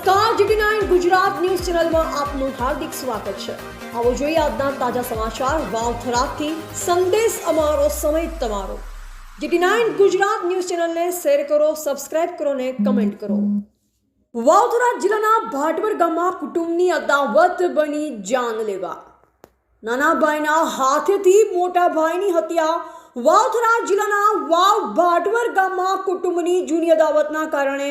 નમસ્કાર GT Gujarat news ચેનલમાં આપનું હાર્દિક સ્વાગત છે. આવો જોઈએ આજના તાજા સમાચાર વાવથરાથી. સંદેશ અમારો, સમય તમારો. જીટી નાઇન ગુજરાત ન્યૂઝ ચેનલને શેર કરો, સબસ્ક્રાઇબ કરો ને કમેન્ટ કરો. વાવથરા જિલ્લાના ભાટવર ગામમાં કુટુંબની અદાવત બની જાન લેવા. નાના ભાઈના હાથેથી મોટા ભાઈની હત્યા. વાવથરા જિલ્લાના વાવ ભાટવર ગામમાં કુટુંબની જૂની અદાવતના કારણે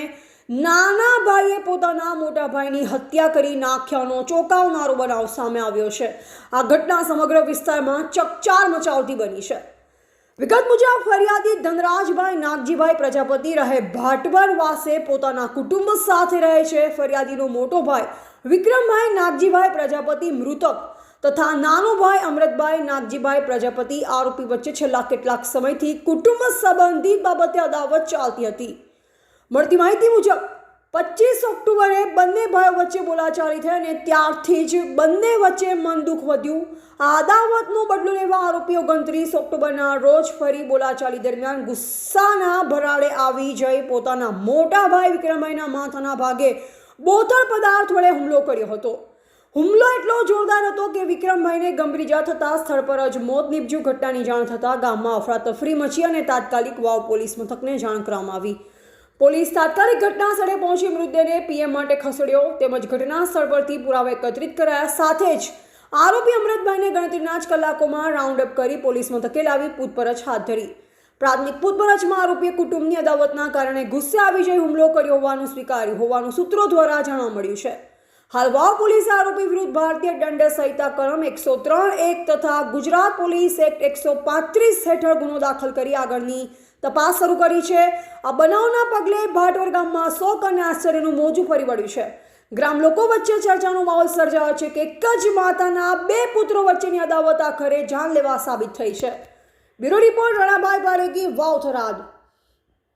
નાના ભાઈએ પોતાના મોટા ભાઈની હત્યા કરી નાખ્યાનો ચોંકાવનારો બનાવ સામે આવ્યો છે. આ ઘટના સમગ્ર વિસ્તારમાં ચકચાર મચાવતી બની છે. વિગત મુજબ ફરિયાદી ધનરાજભાઈ નાગજીભાઈ પ્રજાપતિ રહે ભાટવર વાસે પોતાના કુટુંબ સાથે રહે છે. ફરિયાદીનો મોટો ભાઈ વિક્રમભાઈ નાગજીભાઈ પ્રજાપતિ મૃતક તથા નાનો ભાઈ અમૃતભાઈ નાગજીભાઈ પ્રજાપતિ આરોપી વચ્ચે છેલ્લા કેટલાક સમયથી કુટુંબ સંબંધિત બાબતે અદાવત ચાલતી હતી. મળતી માહિતી મુજબ પચીસ ઓક્ટોબરે બંને ભાઈઓ વચ્ચે બોલાચાલી થઈ અને ત્યારથી જ બંને વચ્ચે મન દુઃખ વધ્યું. આદાવતનો બદલો લેવા આરોપીઓ ઓગણત્રીસ ઓક્ટોબરના રોજ ફરી બોલાચાલી દરમિયાન ગુસ્સાના ભરાડે આવી જઈ પોતાના મોટા ભાઈ વિક્રમભાઈના માથાના ભાગે બોથળ પદાર્થ વડે હુમલો કર્યો હતો. હુમલો એટલો જોરદાર હતો કે વિક્રમભાઈને ગંભીર ઇજા થતાં સ્થળ પર જ મોત નીપજ્યું. ઘટનાની જાણ થતાં ગામમાં અફરાતફરી મચી અને તાત્કાલિક વાવ પોલીસ મથકને જાણ કરવામાં આવી. પોલીસ તાત્કાલિક ઘટના સ્થળે પહોંચી મૃતદેહને પીએમ માટે ખસેડ્યો તેમજ ઘટના સ્થળ પરથી પુરાવા એકત્રિત કરાયા. સાથે જ આરોપી અમૃતભાઈને ગણતરીના જ કલાકોમાં રાઉન્ડ અપ કરી પોલીસ મથકે લાવી પૂછપરછ હાથ ધરી. પ્રાથમિક પૂછપરછમાં આરોપીએ કુટુંબની અદાવતના કારણે ગુસ્સે આવી જઈ હુમલો કર્યો હોવાનું સ્વીકાર્યું હોવાનું સૂત્રો દ્વારા જાણવા મળ્યું છે. હાલ વાવ પોલીસે આરોપી વિરુદ્ધ ભારતીય દંડ સંહિતા કલમ એકસો ત્રણ એક તથા ગુજરાત પોલીસ એક્ટ એકસો પાંત્રીસ હેઠળ ગુનો દાખલ કરી આગળની તપાસ શરૂ કરી છે. આ બનાવના પગલે ભાટવર ગામમાં શોક અને આશ્ચર્યનું મોજું ફરી વળ્યું છે. ગ્રામ લોકો વચ્ચે ચર્ચાનો માહોલ સર્જાયો છે કે એક જ માતાના બે પુત્રો વચ્ચેની અદાવત આખરે જાનલેવા સાબિત થઈ છે. બ્યુરો રિપોર્ટ રણાભાઈ પારેખી વાવ થરાદ